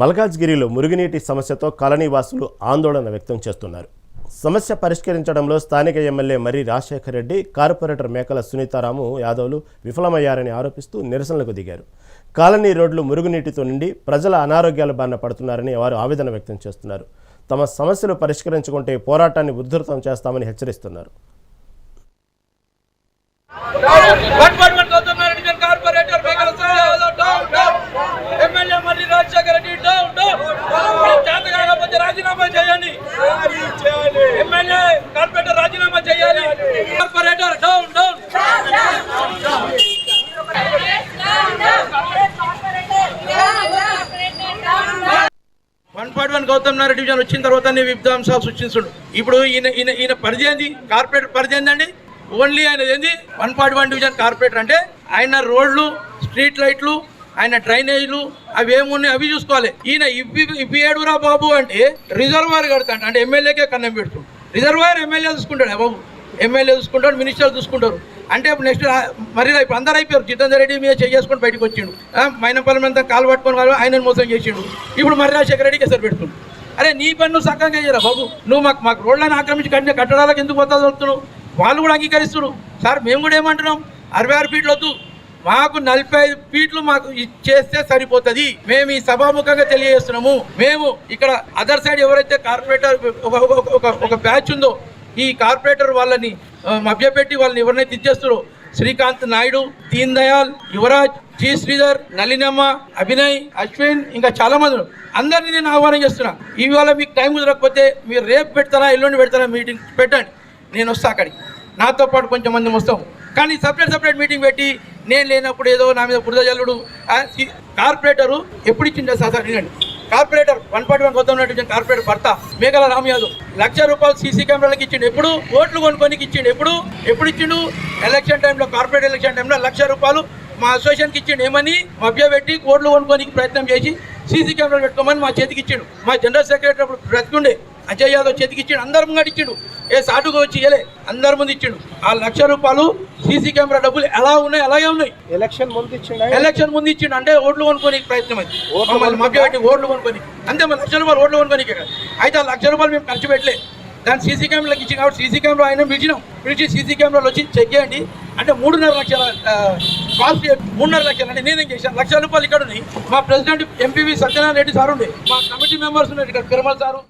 మల్కాజ్గిరిలో మురుగునీటి సమస్యతో కాలనీవాసులు ఆందోళన వ్యక్తం చేస్తున్నారు. సమస్య పరిష్కరించడంలో స్థానిక ఎమ్మెల్యే మర్రి రాజశేఖర రెడ్డి కార్పొరేటర్ మేకల సునీతారాము యాదవ్లు విఫలమయ్యారని ఆరోపిస్తూ నిరసనలకు దిగారు. కాలనీ రోడ్లు మురుగునీటితో నిండి ప్రజల అనారోగ్యాల బారిన పడుతున్నారని వారు ఆవేదన వ్యక్తం చేస్తున్నారు. తమ సమస్యలు పరిష్కరించుకుంటే పోరాటాన్ని ఉధృతం చేస్తామని హెచ్చరిస్తున్నారు one one one Gautam Reddy గారు corporator Mekala Surya Yadav down down MLA Malli Rajasekhara Reddy down down మీరు చేత కాకపోతే రాజీనామా చేయండి ఎమ్మెల్యే కార్పొరేటర్ రాజీనామా చేయాలి. Corporator down down one point one Gautam Narayana division వచ్చిన తర్వాత వివిధాంశాలు సృష్టించుడు. ఇప్పుడు ఈయన ఈయన ఈయన పరిధి ఏంది? కార్పొరేటర్ పరిధి ఏందండి? ఓన్లీ ఆయన ఏంది? One point one division corporator అంటే ఆయన రోడ్లు స్ట్రీట్ లైట్లు ఆయన డ్రైనేజీలు అవి ఏమున్నాయి అవి చూసుకోవాలి. ఈయన ఇవి ఇవి ఏడురా బాబు అంటే రిజర్వాయర్ కడతాడు. అంటే ఎమ్మెల్యేకే కన్నం పెడుతుంది రిజర్వాయర్ ఎమ్మెల్యే చూసుకుంటాడు బాబు. ఎమ్మెల్యే చూసుకుంటాడు మినిస్టర్ చూసుకుంటారు అంటే నెక్స్ట్ మరి ఇప్పుడు అందరూ అయిపోయారు. జితేందర్ రెడ్డి మీద చేసుకొని బయటకు వచ్చిండు. ఆ, మైనపల్లి అంతా కాలు పట్టుకొని వాళ్ళు ఆయన మోసం చేసిండు. ఇప్పుడు మరి రాజశేఖర రెడ్డికి ఎసరు పెడుతుండు. అరే నీ పని నువ్వు సక్కంగా చేయరా బాబు. నువ్వు మాకు మాకు రోడ్లను ఆక్రమించి కట్టిన కట్టడాలకు ఎందుకు పోతా వాళ్ళు కూడా అంగీకరిస్తున్నారు. సార్ మేము కూడా ఏమంటున్నాం? అరవై ఆరు ఫీట్లు వద్దు. మాకు నలభై ఐదు ఫీట్లు మాకు ఇచ్చేస్తే సరిపోతుంది. మేము ఈ సభాముఖంగా తెలియజేస్తున్నాము. మేము ఇక్కడ అదర్ సైడ్ ఎవరైతే కార్పొరేటర్ ఒక ఒక- ఒక బ్యాచ్ ఉందో ఈ కార్పొరేటర్ వాళ్ళని మభ్యపెట్టి వాళ్ళని ఎవరినైతే ఇచ్చేస్తారో శ్రీకాంత్ నాయుడు దీన్ దయాల్ యువరాజ్ జి శ్రీధర్ నలినమ్మ అభినయ్ అశ్విన్ ఇంకా చాలా మంది అందరినీ నేను ఆహ్వానం చేస్తున్నా. ఇవాళ మీకు టైం కుదరకపోతే మీరు రేపు పెడతారా ఎల్లుండి పెడతారా మీటింగ్ పెట్టండి. నేను వస్తా అక్కడికి. నాతో పాటు కొంచెం మంది వస్తాం కానీ సపరేట్ సపరేట్ మీటింగ్ పెట్టి నేను లేనప్పుడు ఏదో నా మీద బురద జల్లుడు. కార్పొరేటరు ఎప్పుడు ఇచ్చిండే సార్ వినండి కార్పొరేటర్ వన్ పాయింట్ వన్ కొత్త ఉన్నట్టు కార్పొరేటర్ భర్త మేఘల రామ్ యాదవ్ లక్ష రూపాయలు సీసీ కెమెరాలకు ఇచ్చిండు. ఎప్పుడు ఓట్లు కొనుక్కొని ఇచ్చిండు. ఎప్పుడు? ఎప్పుడు ఇచ్చిండు? ఎలక్షన్ టైంలో కార్పొరేట్ ఎలక్షన్ టైంలో లక్ష రూపాయలు మా అసోసియేషన్కి ఇచ్చిండు. ఏమని? మభ్య పెట్టి కోట్లు కొనుక్కొని ప్రయత్నం చేసి సీసీ కెమెరాలు పెట్టుకోమని మా చేతికి ఇచ్చిండు. మా జనరల్ సెక్రటరీ అప్పుడు బ్రతికుండే. అజయ్ యాదవ్ చేతికి ఇచ్చిండు. అందరి ముందు ఇచ్చిండు. ఏ సాటుగా వచ్చి ఇయ్యలే. అందరి ముందు ఇచ్చిండు. ఆ లక్ష రూపాయలు సీసీ కెమెరా డబ్బులు ఎలా ఉన్నాయి అలాగే ఉన్నాయి. ఎలక్షన్ ముందు ఇచ్చిండ? ఎలక్షన్ ముందు ఇచ్చిండు అంటే ఓట్లు కొనుక్కొని ప్రయత్నం అది. మమ్మల్ని మభ్య పెట్టి ఓట్లు కొనుక్కొని అంతే మన లక్ష రూపాయలు ఓట్లు కొనుక్కొని అయితే ఆ లక్ష రూపాయలు మేము ఖర్చు పెట్టలే. దాని సీసీ కెమెరాలకు ఇచ్చి కాబట్టి సీసీ కెమెరా ఆయన పిలిచినాం. పిలిచి సీసీ కెమెరాలు వచ్చి చెక్ చేయండి. అంటే మూడున్నర లక్షల కాస్ట్ మూడున్నర లక్షలు అంటే నేనేం చేశాను? లక్ష రూపాయలు ఇక్కడ ఉన్నాయి. మా president MPV Satyanarayana Reddy sir ఉండే. మా కమిటీ మెంబర్స్ ఉన్నారు ఇక్కడ తిరుమల సారు.